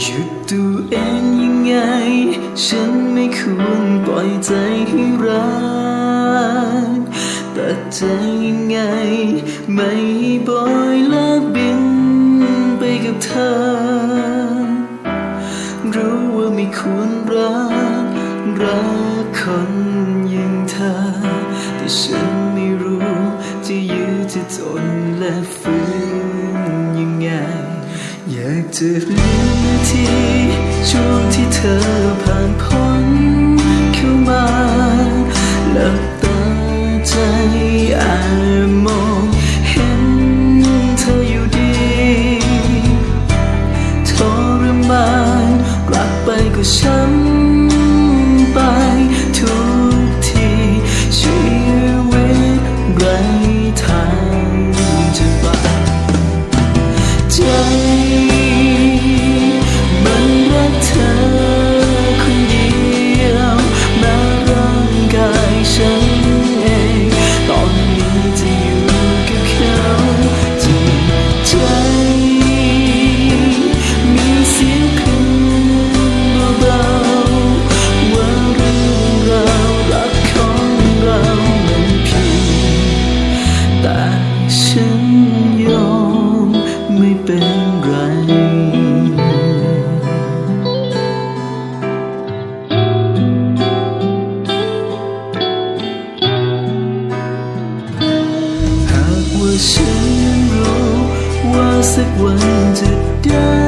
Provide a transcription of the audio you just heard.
หยุดตัวเองยังไง ฉันไม่ควรปล่อยใจให้รักตัดใจยังไง ไม่ปล่อยละบินไปกับเธอ รู้ว่าไม่ควรรัก รักคนอย่างเธอ แต่ฉันไม่รู้จะยืดจะทนและฝืน จุดนี้ที่ช่วงที่เธอผ่านพ้น ฉันรู้ว่าสักวันจะได้